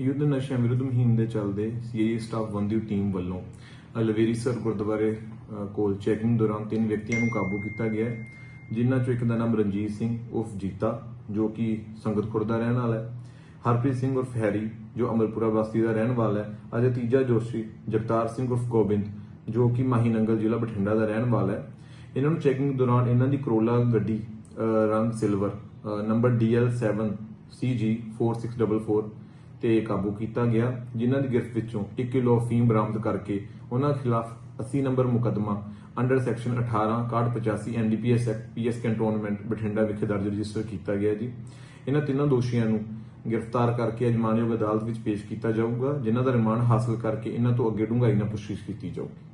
ਯੁੱਧ ਨਸ਼ਿਆਂ ਵਿਰੁੱਧ ਮੁਹਿੰਮ ਦੇ ਚੱਲਦੇ ਸੀਆਈਏ ਸਟਾਫ 1 ਟੀਮ ਵੱਲੋਂ। ਅਲਵੇਰੀ ਸਰ ਗੁਰਦੁਆਰੇ ਕੋਲ ਚੈਕਿੰਗ ਦੌਰਾਨ ਤਿੰਨ ਵਿਅਕਤੀਆਂ ਨੂੰ ਕਾਬੂ ਕੀਤਾ ਗਿਆ ਹੈ ਜਿਨ੍ਹਾਂ ਚੋਂ ਇੱਕ ਦਾ ਨਾਮ ਰਣਜੀਤ ਸਿੰਘ ਉਰਫ ਜੀਤਾ ਜੋ ਕਿ ਸੰਗਤ ਖੁਰਦ ਦਾ ਰਹਿਣ ਵਾਲਾ ਹੈ। ਹਰਪ੍ਰੀਤ ਸਿੰਘ ਉਰਫ ਹੈਰੀ ਜੋ ਅਮਰਪੁਰਾ ਬਸਤੀ ਦਾ ਰਹਿਣ ਵਾਲਾ ਹੈ। ਅਤੇ ਤੀਜਾ ਜੋਸ਼ੀ ਜਗਤਾਰ ਸਿੰਘ ਉਰਫ ਗੋਬਿੰਦ ਜੋ ਕਿ ਮਾਹੀ ਨੰਗਲ ਜ਼ਿਲ੍ਹਾ ਬਠਿੰਡਾ ਦਾ ਰਹਿਣ ਵਾਲਾ ਹੈ। ਇਹਨਾਂ ਨੂੰ ਚੈਕਿੰਗ ਦੌਰਾਨ ਇਹਨਾਂ ਦੀ ਕਰੋਲਾ ਗੱਡੀ ਰੰਗ ਸਿਲਵਰ ਅ, ਨੰਬਰ DL7 CG4644 ਤੇ ਕਾਬੂ ਕੀਤਾ ਗਿਆ, ਜਿਨ੍ਹਾਂ ਦੀ ਗ੍ਰਿਫ਼ਤ ਵਿੱਚੋਂ 1 ਕਿਲੋ ਅਫੀਮ ਬਰਾਮਦ ਕਰਕੇ ਉਹਨਾਂ ਖਿਲਾਫ 80 ਨੰਬਰ ਮੁਕਦਮਾ under section 18 6185 NDPS act PS cantonment Bathinda ਵਿਖੇ ਦਰਜ ਰਜਿਸਟਰ ਕੀਤਾ ਗਿਆ ਜੀ। ਇਹਨਾਂ ਤਿੰਨਾਂ ਦੋਸ਼ੀਆਂ ਨੂੰ ਗ੍ਰਿਫਤਾਰ ਕਰਕੇ ਅੱਜ ਮਾਨਯੋਗ ਅਦਾਲਤ ਵਿੱਚ ਪੇਸ਼ ਕੀਤਾ ਜਾਊਗਾ, ਜਿਨ੍ਹਾਂ ਦਾ ਰਿਮਾਂਡ ਹਾਸਲ ਕਰਕੇ ਇਹਨਾਂ ਤੋਂ ਅੱਗੇ ਡੂੰਘਾਈ ਨਾਲ ਪੁੱਛਗਿੱਛ ਕੀਤੀ ਜਾਊਗੀ।